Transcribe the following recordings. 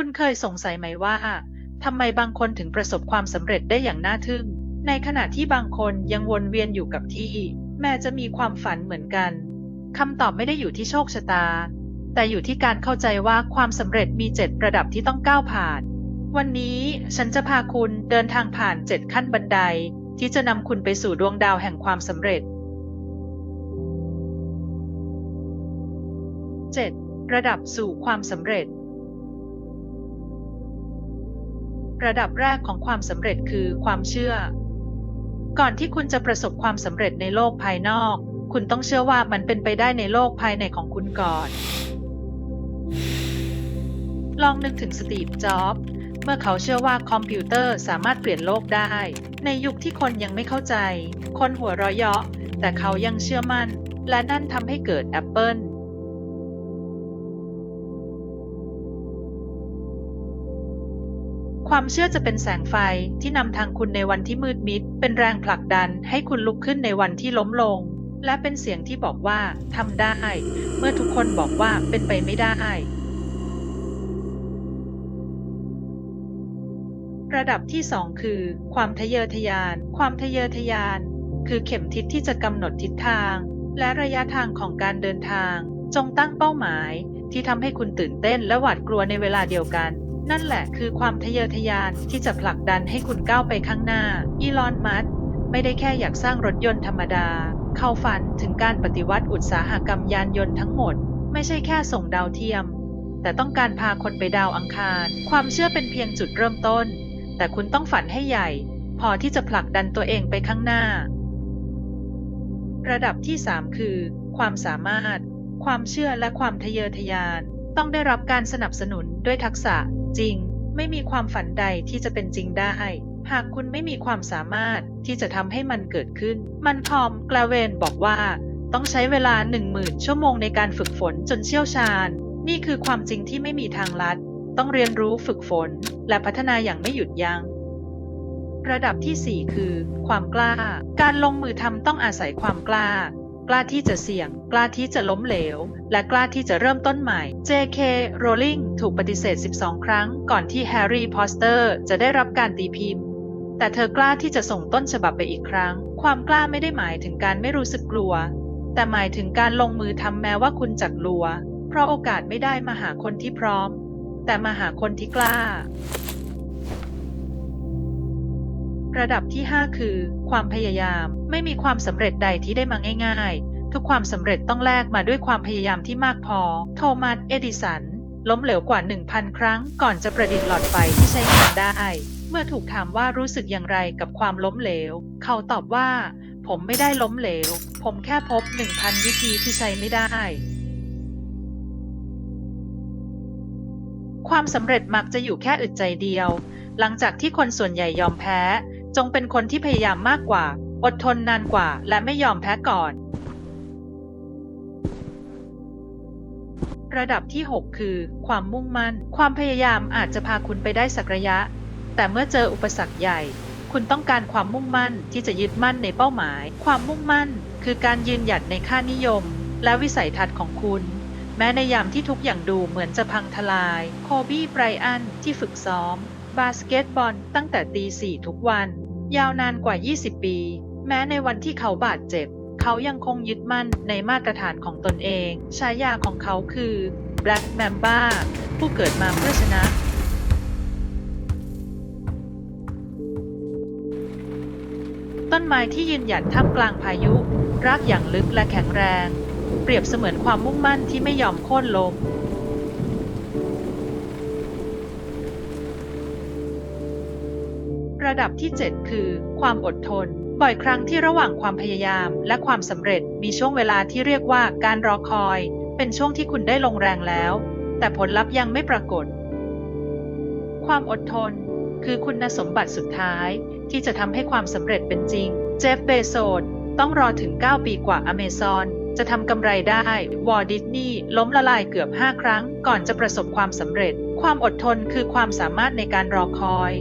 คุณเคยสงสัยไหมว่าทำไมบางคนถึงประสบความสำเร็จได้อย่างน่าทึ่ง ในขณะที่บางคนยังวนเวียนอยู่กับที่ แม้จะมีความฝันเหมือนกันคำตอบไม่ได้อยู่ที่โชคชะตา แต่อยู่ที่การเข้าใจว่าความสำเร็จมีเจ็ดระดับที่ต้องก้าวผ่าน วันนี้ฉันจะพาคุณเดินทางผ่านเจ็ดขั้นบันได ที่จะนำคุณไปสู่ดวงดาวแห่งความสำเร็จ 7. ระดับสู่ความสำเร็จ ระดับแรกของความสำเร็จคือความเชื่อ ก่อนที่คุณจะประสบความสำเร็จในโลกภายนอก คุณต้องเชื่อว่ามันเป็นไปได้ในโลกภายในของคุณก่อน ลองนึกถึงสตีฟ จ็อบส์เมื่อเขาเชื่อว่าคอมพิวเตอร์สามารถเปลี่ยนโลกได้ ในยุคที่คนยังไม่เข้าใจ คนหัวเราะเยาะ แต่เขายังเชื่อมั่น และนั่นทำให้เกิด Apple ความเชื่อจะเป็นแสงไฟที่นำทางคุณในวันที่มืดมิด เป็นแรงผลักดันให้คุณลุกขึ้นในวันที่ล้มลง และเป็นเสียงที่บอกว่าทำได้ เมื่อทุกคนบอกว่าเป็นไปไม่ได้ ระดับที่2คือ ความทะเยอทะยาน ความทะเยอทะยาน คือเข็มทิศที่จะกำหนดทิศทาง และระยะทางของการเดินทาง จงตั้งเป้าหมายที่ทำให้คุณตื่นเต้นและหวาดกลัวในเวลาเดียวกัน นั่นแหละคือความทะเยอทะยานที่จะผลักดันให้คุณก้าวไปข้างหน้า อีลอน มัสไม่ได้แค่อยากสร้างรถยนต์ธรรมดา เขาฝันถึงการปฏิวัติอุตสาหกรรมยานยนต์ทั้งหมด ไม่ใช่แค่ส่งดาวเทียม แต่ต้องการพาคนไปดาวอังคาร ความเชื่อเป็นเพียงจุดเริ่มต้น แต่คุณต้องฝันให้ใหญ่ พอที่จะผลักดันตัวเองไปข้างหน้า ระดับที่ 3 คือ ความสามารถ ความเชื่อและความทะเยอทะยาน ต้องได้รับการสนับสนุนด้วยทักษะ จริง ไม่มีความฝันใดที่จะเป็นจริงได้ หากคุณไม่มีความสามารถที่จะทำให้มันเกิดขึ้น มันคอมกลาเวนบอกว่า ต้องใช้เวลา 10,000 ชั่วโมงในการฝึกฝนจนเชี่ยวชาญ นี่คือความจริงที่ไม่มีทางลัด ต้องเรียนรู้ฝึกฝน และพัฒนาอย่างไม่หยุดยัง้งระดับที่ 4 คือ ความกล้า การลงมือทำต้องอาศัยความกล้า กล้าที่จะเสี่ยง กล้าที่จะล้มเหลว และกล้าที่จะเริ่มต้นใหม่ J.K. Rowling ถูกปฏิเสธ 12 ครั้ง ก่อนที่แฮร์รี่พอตเตอร์จะได้รับการตีพิมพ์ แต่เธอกล้าที่จะส่งต้นฉบับไปอีกครั้ง ความกล้าไม่ได้หมายถึงการไม่รู้สึกกลัว แต่หมายถึงการลงมือทำแม้ว่าคุณจะกลัว เพราะโอกาสไม่ได้มาหาคนที่พร้อม แต่มาหาคนที่กล้า ระดับที่ 5 คือ ความพยายาม ไม่มีความสำเร็จใดที่ได้มาง่ายๆ ทุกความสำเร็จต้องแลกมาด้วยความพยายามที่มากพอ โทมัส เอดิสัน ล้มเหลวกว่า 1,000 ครั้ง ก่อนจะประดิษฐ์หลอดไฟที่ใช้งานได้ เมื่อถูกถามว่ารู้สึกอย่างไรกับความล้มเหลว เขาตอบว่า ผมไม่ได้ล้มเหลว ผมแค่พบ 1,000 วิธีที่ใช้ไม่ได้ความสำเร็จมักจะอยู่แค่อึดใจเดียว หลังจากที่คนส่วนใหญ่ยอมแพ้ จงเป็นคนที่พยายามมากกว่า อดทนนานกว่า และไม่ยอมแพ้ก่อน ระดับที่ 6 คือ ความมุ่งมั่น ความพยายามอาจจะพาคุณไปได้สักระยะ แต่เมื่อเจออุปสรรคใหญ่ คุณต้องการความมุ่งมั่นที่จะยึดมั่นในเป้าหมาย ความมุ่งมั่น คือการยืนหยัดในค่านิยม และวิสัยทัศน์ของคุณแม้ในยามที่ทุกอย่างดูเหมือนจะพังทลาย โคบี้ไบรอันที่ฝึกซ้อม บาสเกตบอลตั้งแต่ตีสี่ทุกวัน ยาวนานกว่า 20 ปี แม้ในวันที่เขาบาดเจ็บ เขายังคงยึดมั่นในมาตรฐานของตนเอง ฉายาของเขาคือ Black Mamba ผู้เกิดมาเพื่อชนะต้นไม้ที่ยืนหยัดท่ามกลางพายุ รากอย่างลึกและแข็งแรง เปรียบเสมือนความมุ่งมั่นที่ไม่ยอมโค่นล้ม ระดับที่ 7 คือ ความอดทน บ่อยครั้งที่ระหว่างความพยายามและความสำเร็จมีช่วงเวลาที่เรียกว่าการรอคอย เป็นช่วงที่คุณได้ลงแรงแล้ว แต่ผลลัพธ์ยังไม่ปรากฏ ความอดทน คือคุณสมบัติสุดท้าย ที่จะทำให้ความสำเร็จเป็นจริง เจฟเบโซสต้องรอถึง 9 ปีกว่าอเมซอนจะทำกำไรได้ วอร์ดิสนีย์ล้มละลายเกือบ 5 ครั้ง ก่อนจะประสบความสำเร็จ ความอดทนคือความสามารถในการรอคอย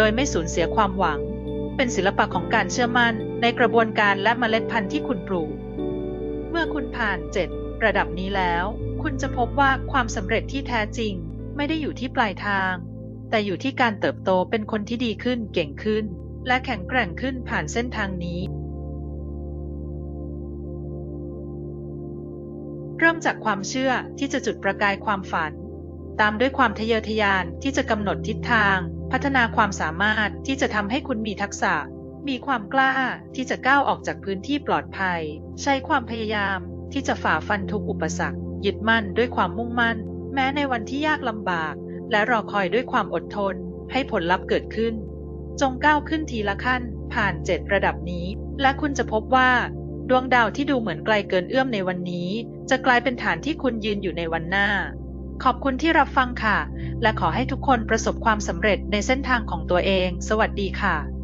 โดยไม่สูญเสียความหวัง เป็นศิลปะของการเชื่อมั่นในกระบวนการและเมล็ดพันธุ์ที่คุณปลูก เมื่อคุณผ่าน 7 ระดับนี้แล้ว คุณจะพบว่าความสำเร็จที่แท้จริง ไม่ได้อยู่ที่ปลายทาง แต่อยู่ที่การเติบโตเป็นคนที่ดีขึ้นเก่งขึ้น และแข็งแกร่งขึ้นผ่านเส้นทางนี้เริ่มจากความเชื่อที่จะจุดประกายความฝัน ตามด้วยความทะเยอทะยานที่จะกำหนดทิศทาง พัฒนาความสามารถที่จะทำให้คุณมีทักษะ มีความกล้าที่จะก้าวออกจากพื้นที่ปลอดภัย ใช้ความพยายามที่จะฝ่าฟันทุกอุปสรรค ยึดมั่นด้วยความมุ่งมั่น แม้ในวันที่ยากลำบาก และรอคอยด้วยความอดทน ให้ผลลัพธ์เกิดขึ้น จงก้าวขึ้นทีละขั้น ผ่านเจ็ดระดับนี้ และคุณจะพบว่า ดวงดาวที่ดูเหมือนไกลเกินเอื้อมในวันนี้ จะกลายเป็นฐานที่คุณยืนอยู่ในวันหน้า ขอบคุณที่รับฟังค่ะ และขอให้ทุกคนประสบความสำเร็จในเส้นทางของตัวเอง สวัสดีค่ะ